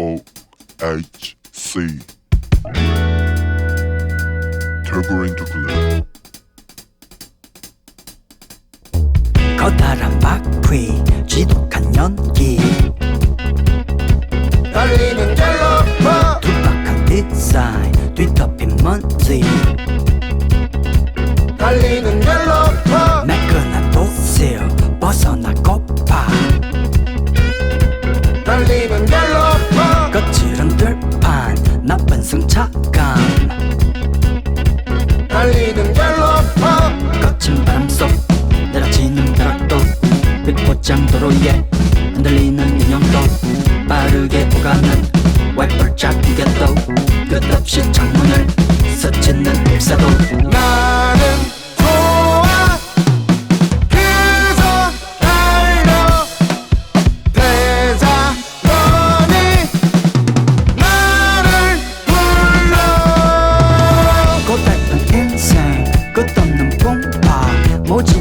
TOHC Turbulent Nuclear 커다란 바퀴 지독한 연기. 달리는 갤러퍼 투박한 디자인 뒤덮인 먼지. 달리는 착각 달리는 갤러파 거친 바람 속 내려지는 벼락도 빛포장 도로 위에 흔들리는 인형도 빠르게 오가는 와이퍼짝 무게도 끝없이 창문을 스치는 잎새도 나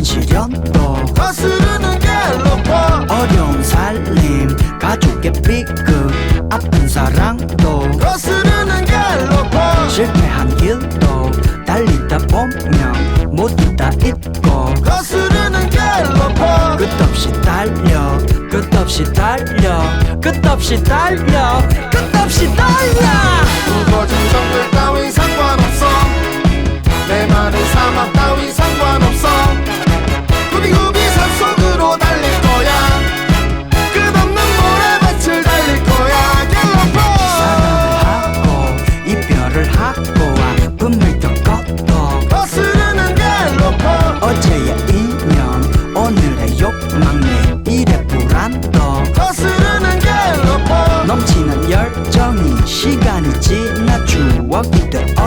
신시련도 거스르는 갤로퍼. 어려운 살림 가족의 비급 아픈 사랑도 거스르는 갤로퍼. 실패한 길도 달리다 보면 모두 다 잊고 거스르는 갤로퍼. 끝없이 달려 끝없이 달려 끝없이 달려 끝없이 달려. Talk with the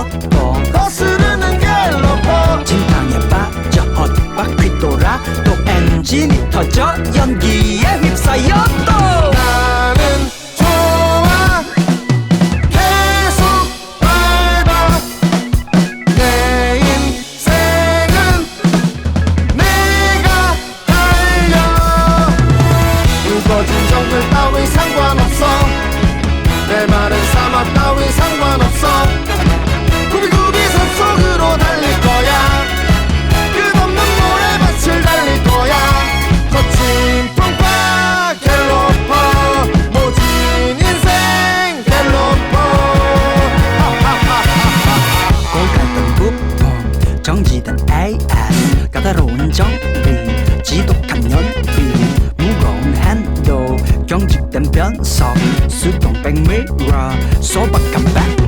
dancer 小童並 mirror 所不及 back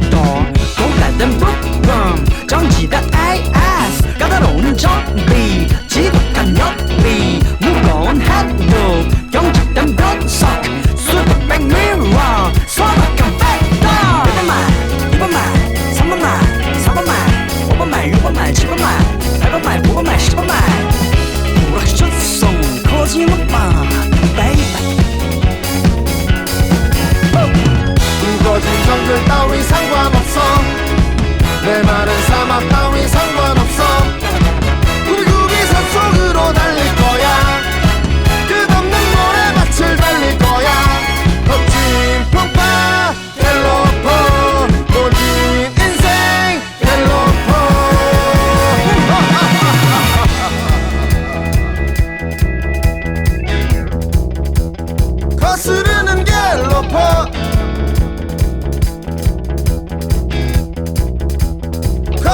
my mind.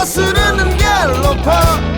거스르는 갤러파.